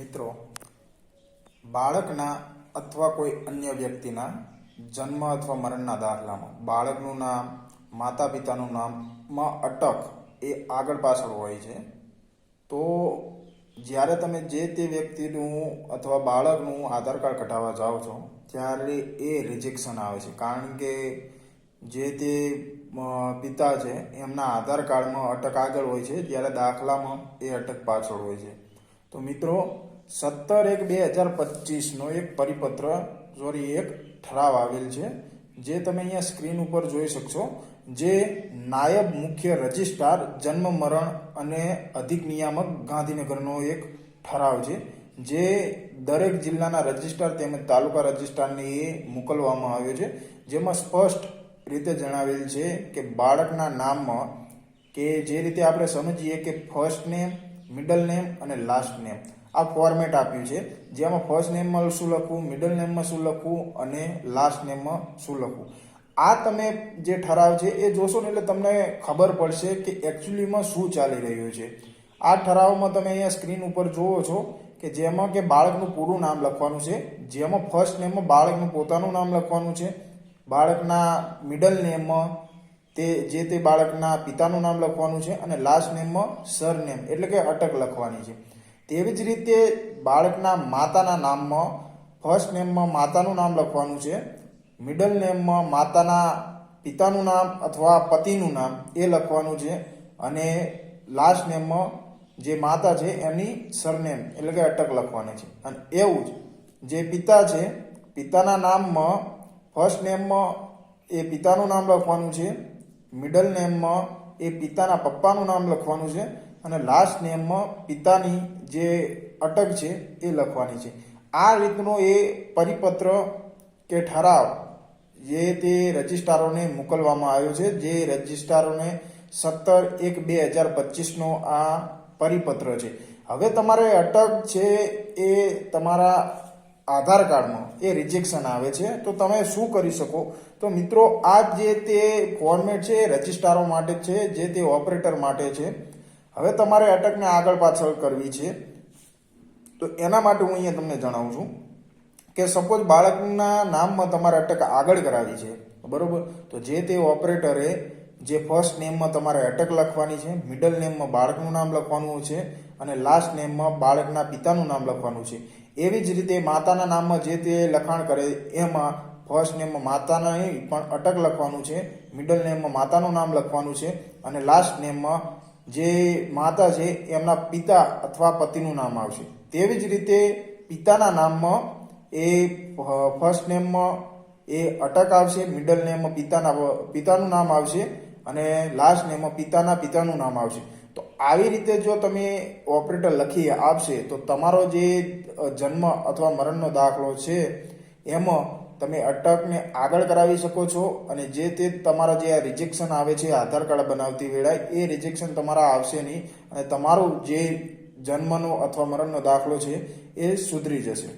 મિત્રો, બાળકના અથવા કોઈ અન્ય વ્યક્તિના જન્મ અથવા મરણના દાખલામાં, બાળકનું નામ માતા પિતાનું નામમાં અટક એ આગળ પાછળ હોય છે. તો જ્યારે તમે જે તે વ્યક્તિનું અથવા બાળકનું આધાર કાર્ડ કઢાવવા જાઓ છો, ત્યારે એ રિજેક્શન આવે છે. કારણ કે જે તે પિતા છે, એમના આધાર કાર્ડમાં અટક આગળ હોય છે, જ્યારે દાખલામાં એ અટક પાછળ હોય છે. તો મિત્રો સત્તર એક બે હજાર પચીસનો એક પરિપત્ર સોરી એક ઠરાવ આવેલ છે, જે તમે અહીંયા સ્ક્રીન ઉપર જોઈ શકશો, જે નાયબ મુખ્ય રજિસ્ટ્રાર, જન્મ, મરણ અને અધિક નિયામક ગાંધીનગરનો એક ઠરાવ છે, જે દરેક જિલ્લાના રજિસ્ટ્રાર તેમજ તાલુકા રજિસ્ટ્રારને એ મોકલવામાં આવ્યો છે, જેમાં સ્પષ્ટ રીતે જણાવેલ છે કે બાળકના નામમાં કે જે રીતે આપણે સમજીએ કે ફર્સ્ટ નેમ મિડલ નેમ અને લાસ્ટ નેમ આ ફોર્મેટ આપ્યું છે. જેમાં ફર્સ્ટ નેમમાં શું લખવું મિડલ નેમમાં શું લખવું અને લાસ્ટ નેમમાં શું લખવું. આ તમે જે ઠરાવ છે એ જોશો ને એટલે તમને ખબર પડશે કે એકચ્યુઅલીમાં શું ચાલી રહ્યું છે. આ ઠરાવમાં તમે અહીંયા સ્ક્રીન ઉપર જુઓ છો કે જેમાં કે બાળકનું પૂરું નામ લખવાનું છે. જેમાં ફર્સ્ટ નેમમાં બાળકનું પોતાનું નામ લખવાનું છે. બાળકના મિડલ નેમમાં તે, જે તે બાળકના પિતાનું નામ લખવાનું છે અને લાસ્ટ નેમમાં સરનેમ એટલે કે અટક લખવાની છે. તેવી જ રીતે બાળકના માતાના નામમાં ફર્સ્ટ નેમમાં માતાનું નામ લખવાનું છે મિડલ નેમમાં માતાના પિતાનું નામ અથવા પતિનું નામ એ લખવાનું છે અને લાસ્ટ નેમમાં જે માતા છે એની સરનેમ એટલે કે અટક લખવાની છે. અને એવું જ જે પિતા છે, પિતાના નામમાં ફર્સ્ટ નેમમાં એ પિતાનું નામ લખવાનું છે મિડલ નેમમાં એ પિતાના પપ્પાનું નામ લખવાનું છે અને લાસ્ટ નેમમાં પિતાની જે અટક છે એ લખવાની છે. આ રીતનો એ પરિપત્ર કે ઠરાવ જે તે રજિસ્ટ્રારોને મોકલવામાં આવ્યો છે, જે રજિસ્ટ્રારોને સત્તર એક બે હજાર પચીસનો આ પરિપત્ર છે. હવે તમારે અટક છે એ તમારા આધાર કાર્ડમાં એ રિજેક્શન આવે છે. તો તમે શું કરી શકો? તો મિત્રો, આ જે તે ફોર્મેટ છે, રજિસ્ટ્રારો માટે છે, જે તે ઓપરેટર માટે છે હવે તમારે અટકને આગળ પાછળ કરવી છે. તો એના માટે હું અહીંયા તમને જણાવું છું કે સપોઝ બાળકના નામમાં તમારે અટક આગળ કરાવી છે, બરોબર? તો જે તે ઓપરેટરે જે ફર્સ્ટ નેમમાં તમારે અટક લખવાની છે મિડલ નેમમાં બાળકનું નામ લખવાનું છે અને લાસ્ટ નેમમાં બાળકના પિતાનું નામ લખવાનું છે. એવી જ રીતે માતાના નામમાં જે તે લખાણ કરે, એમાં ફર્સ્ટ નેમમાં માતાના પણ અટક લખવાનું છે મિડલ નેમમાં માતાનું નામ લખવાનું છે અને લાસ્ટ નેમમાં જે માતા છે, એમના પિતા અથવા પતિનું નામ આવશે. તેવી જ રીતે પિતાના નામમાં એ ફર્સ્ટ નેમમાં એ અટક આવશે, મિડલ નેમમાં પિતાના, પિતાનું નામ આવશે અને લાસ્ટ નેમમાં પિતાના પિતાનું નામ આવશે. તો આવી રીતે જો તમે ઓપરેટર લખી આપશે, તો તમારો જે જન્મ અથવા મરણનો દાખલો છે, એમાં તમે અટકને આગળ કરાવી શકો છો અને જે તે તમારા જે આ રિજેક્શન આવે છે, આધાર કાર્ડ બનાવતી વેળાએ, એ રિજેક્શન તમારા આવશે નહીં અને તમારું જે જન્મનો અથવા મરણનો દાખલો છે, એ સુધરી જશે.